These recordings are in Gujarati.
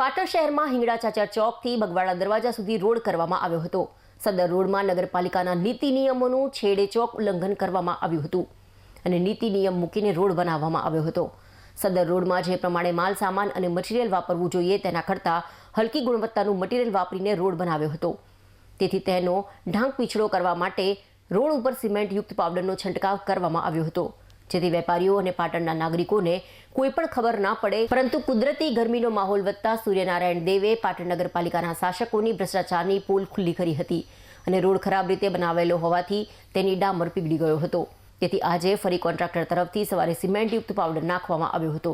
પાટણ શહેરમાં હિંગડા ચાચા ચોકથી બગવાડા દરવાજા સુધી રોડ કરવામાં આવ્યો હતો. સદર રોડમાં નગરપાલિકાના નીતિ નિયમોનું છેડે ચોક ઉલ્લંઘન કરવામાં આવ્યું હતું અને નીતિ નિયમ મૂકીને રોડ બનાવવામાં આવ્યો હતો. સદર રોડમાં જે પ્રમાણે માલ, સામાન અને મટીરિયલ વાપરવું જોઈએ તેના કરતાં હલકી ગુણવત્તાનું મટીરિયલ વાપરીને રોડ બનાવ્યો હતો. તેથી તેનો ઢાંક પીછડો કરવા માટે રોડ ઉપર સિમેન્ટયુક્ત પાવડરનો છંટકાવ કરવામાં આવ્યો હતો. જેથી વેપારીઓ અને પાટણના નાગરિકોને કોઈ પણ ખબર ના પડે. પરંતુ કુદરતી ગરમીનો માહોલ વધતા સૂર્યનારાયણ દેવે પાટણ નગરપાલિકાના શાસકોની ભ્રષ્ટાચારની પોલ ખુલ્લી કરી હતી અને રોડ ખરાબ રીતે બનાવેલો હોવાથી તેની ડામર પીગળી ગયો હતો. તેથી આજે ફરી કોન્ટ્રાક્ટર તરફથી સવારે સિમેન્ટયુક્ત પાવડર નાખવામાં આવ્યો હતો.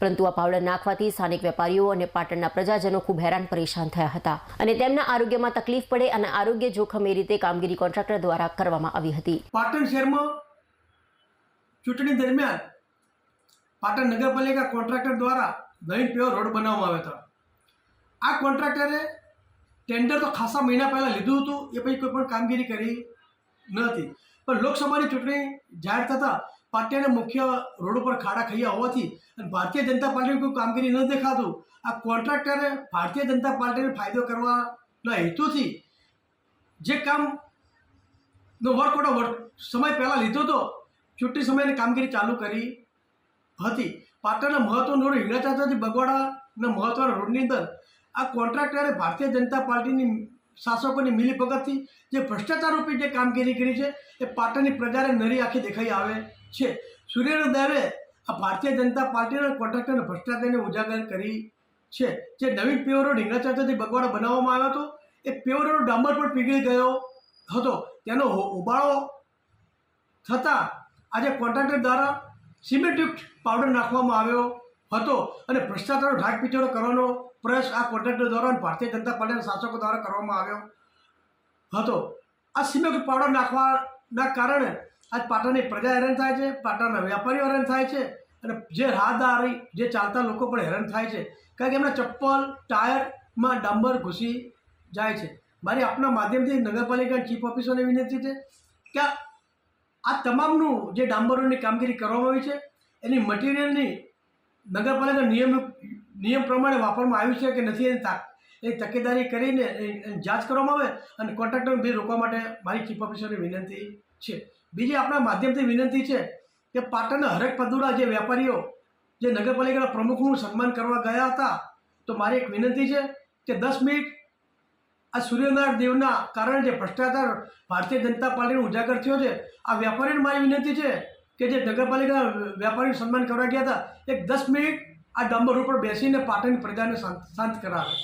પરંતુ આ પાવડર નાખવાથી સ્થાનિક વેપારીઓ અને પાટણના પ્રજાજનો ખૂબ હેરાન પરેશાન થયા હતા અને તેમના આરોગ્યમાં તકલીફ પડે અને આરોગ્ય જોખમ એ રીતે કામગીરી કોન્ટ્રાક્ટર દ્વારા કરવામાં આવી હતી. પાટણ શહેરમાં ચૂંટણી દરમિયાન પાટણ નગરપાલિકા કોન્ટ્રાક્ટર દ્વારા નવીન પેવર રોડ બનાવવામાં આવ્યો હતો. આ કોન્ટ્રાક્ટરે ટેન્ડર તો ખાસા મહિના પહેલાં લીધું હતું, એ પછી કોઈ પણ કામગીરી કરી ન હતી પણ લોકસભાની ચૂંટણી જાહેર થતાં પાટિયાના મુખ્ય રોડ ઉપર ખાડા ખૈયા હોવાથી અને ભારતીય જનતા પાર્ટીની કોઈ કામગીરી ન દેખાતું, આ કોન્ટ્રાક્ટરે ભારતીય જનતા પાર્ટીને ફાયદો કરવાના હેતુથી જે કામનો વર્ક ઓર્ડર સમય પહેલાં લીધો હતો ચૂંટણી સમયની કામગીરી ચાલુ કરી હતી. પાટણના મહત્વનો રોડ હિંગળાચાથી બગવાડાના મહત્વના રોડની અંદર આ કોન્ટ્રાક્ટરે ભારતીય જનતા પાર્ટીની શાસકોની મિલીભગતથી જે ભ્રષ્ટાચાર રૂપી જે કામગીરી કરી છે, એ પાટણની પ્રજાને નરી આંખે દેખાઈ આવે છે. સૂર્યના દેવે આ ભારતીય જનતા પાર્ટીના કોન્ટ્રાક્ટરના ભ્રષ્ટાચારને ઉજાગર કરી છે. જે નવીન પેવર રોડ હિંગળાચાથી બગવાડા બનાવવામાં આવ્યો હતો, એ પેવર રોડ ડામર પણ પીગળી ગયો હતો. તેનો ઉબાળો થતાં આજે કોન્ટ્રાક્ટર દ્વારા સિમેન્ટયુક્ત પાવડર નાખવામાં આવ્યો હતો અને ભ્રષ્ટાચારનો ઢાક પીછોડો કરવાનો પ્રયાસ આ કોન્ટ્રાક્ટર દ્વારા ભારતીય જનતા પાર્ટીના શાસકો દ્વારા કરવામાં આવ્યો હતો. આ સિમેન્ટ પાવડર નાખવાના કારણે આજ પાટણની પ્રજા હેરાન થાય છે, પાટણના વેપારીઓ હેરાન થાય છે અને જે રાહદારી જે ચાલતા લોકો પણ હેરાન થાય છે. કારણ કે એમના ચપ્પલ, ટાયરમાં ડાંબર ઘૂસી જાય છે. મારી આપના માધ્યમથી નગરપાલિકા ચીફ ઓફિસરને વિનંતી છે કે આ તમામનું જે ડાંબરોની કામગીરી કરવામાં આવી છે, એની મટીરિયલની નગરપાલિકા નિયમ નિયમ પ્રમાણે વાપરવામાં આવ્યું છે કે નથી, એની તાક એ તકેદારી કરીને જાંચ કરવામાં આવે અને કોન્ટ્રાક્ટરનું બિલ રોકવા માટે મારી ચીફ ઓફિસરને વિનંતી છે. બીજી આપણા માધ્યમથી વિનંતી છે કે પાટણના હરેક પદુડા જે વેપારીઓ, જે નગરપાલિકાના પ્રમુખનું સન્માન કરવા ગયા હતા, તો મારી એક વિનંતી છે કે દસ મિનિટ આ સૂર્યનારાયણ દેવના કારણે જે ભ્રષ્ટાચાર ભારતીય જનતા પાર્ટીનો ઉજાગર થયો છે. આ વેપારીને મારી વિનંતી છે કે જે નગરપાલિકા વેપારીનું સન્માન કરવા ગયા હતા, એક દસ મિનિટ આ ડાંબર ઉપર બેસીને પાટણની પ્રજાને શાંત શાંત કરાવે.